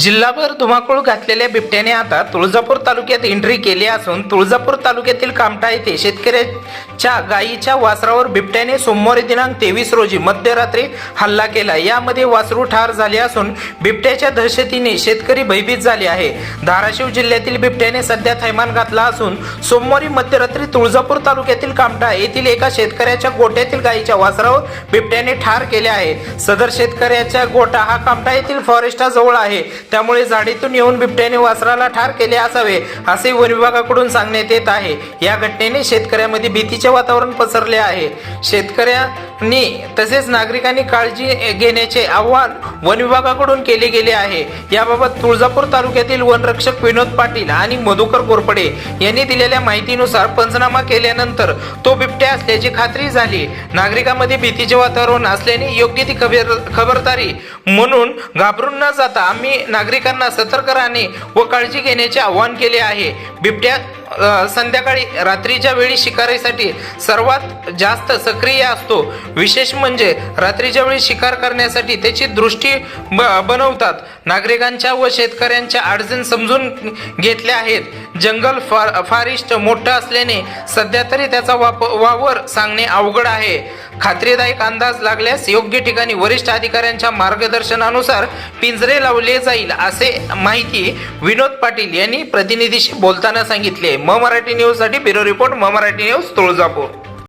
जिल्हाभर धुमाकूळ घातलेल्या बिबट्याने आता तुळजापूर तालुक्यात एंट्री केली असून तुळजापूर तालुक्यातील कामठा येथे च्या गायीच्या वासरावर बिबट्याने सोमवारी दिनांक तेवीस रोजी मध्यरात्री हल्ला केला. यामध्ये वासरू ठार झाले असून बिबट्याच्या दहशतीने शेतकरी भयभीत झाले आहे. धाराशिव जिल्ह्यातील बिबट्याने सध्या थैमान घातला असून सोमवारी मध्यरात्री तुळजापूर तालुक्यातील कामठा येथील एका शेतकऱ्याच्या गोट्यातील गायीच्या वासरावर बिबट्याने ठार केले आहे. सदर शेतकऱ्याच्या गोटा हा कामठा येथील फॉरेस्टाजवळ आहे. त्यामुळे झाडीतून येऊन बिबट्याने वासराला ठार केले असावे असे वन विभागाकडून सांगण्यात येत आहे. या घटनेने शेतकऱ्यामध्ये भीतीचे वातावरण पसरले आहे. शेतकऱ्या ने तसेच नागरिकांनी काळजी घेण्याचे आवाहन वन विभागाकडून केले गेले आहे. याबाबत तुळजापूर तालुक्यातील वनरक्षक विनोद पाटील आणि मधुकर कोरपडे यांनी दिलेल्या माहितीनुसार पंचनामा केल्यानंतर तो बिबट्या असल्याची खात्री झाली. नागरिकांमध्ये भीतीचे वातावरण असल्याने योग्य ती खबर खबरदारी म्हणून घाबरून न जाता आम्ही नागरिकांना सतर्क राहणे व काळजी घेण्याचे आवाहन केले आहे. बिबट्या संध्याकाळी रात्रीच्या वेळी शिकारीसाठी सर्वात जास्त सक्रिय असतो. विशेष म्हणजे रात्रीच्या वेळी शिकार करण्यासाठी त्याची दृष्टी ब बनवतात. नागरिकांच्या व शेतकऱ्यांच्या अडचण समजून घेतल्या आहेत. जंगल फार फारिस्ट मोठं असल्याने सध्या तरी त्याचा वाप वावर सांगणे अवघड आहे. खात्रीदायक अंदाज लागल्यास योग्य ठिकाणी वरिष्ठ अधिकाऱ्यांच्या मार्गदर्शनानुसार पिंजरे लावले जाईल असे माहिती विनोद पाटील यांनी प्रतिनिधीशी बोलताना सांगितले. म मराठी न्यूजसाठी ब्युरो रिपोर्ट म मराठी न्यूज तुळजापूर.